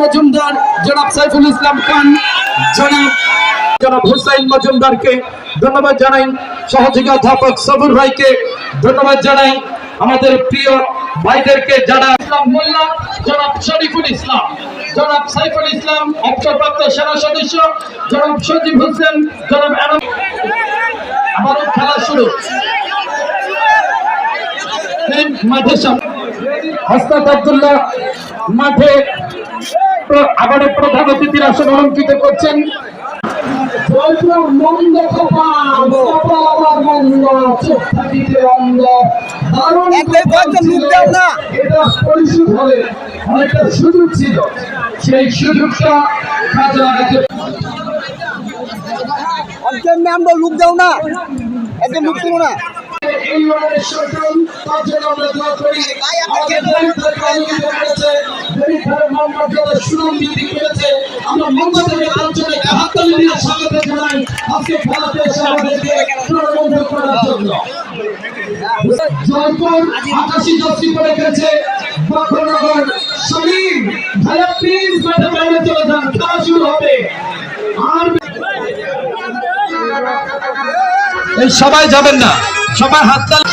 মজুমদার, জনাব সাইফুল ইসলাম খান, জনাব জনাব হুসাইন মজুমদারকে ধন্যবাদ জানাই, সহযোগী অধ্যাপক সবুর ভাইকে ধন্যবাদ জানাই, আমাদের প্রিয় ভাইদেরকে যারা ইসলাম মোল্লা জনাব শরীফুল ইসলাম, জনাব সাইফুল ইসলাম, অবসরপ্রাপ্ত সেনা সদস্য, জনাব সজীব হোসেন, জনাব আবারও খেলা শুরু। মাঠে আমার দাও না। এটা পরিশোধ হলে অনেকটা সুযোগ ছিল। সেই সুযোগটা কাজে লাগাতে অর্থের নাম লুক দাও না। একদম লুক করো না। এই ইউনিয়নের সন্তান তার জন্য আমরা দোয়া করি। আমাদের দরিদ্রকে আলোকিত করেছে দরিদ্রের মর্যাদা সুনাম বৃদ্ধি করেছে। আমরা মঞ্চ থেকে তার জন্য হাততালি দিয়ে স্বাগত জানাই। আজকে খেলাতে এসে আমাদেরকে করার জন্য। জয়পুর, আকাশী গেছে বক্রনগর। সলিম ভাইয়া প্লিজ মাঠে বাইরে চলে যান, খেলা শুরু হবে। আর এই সবাই যাবেন না, সবাই হাততালি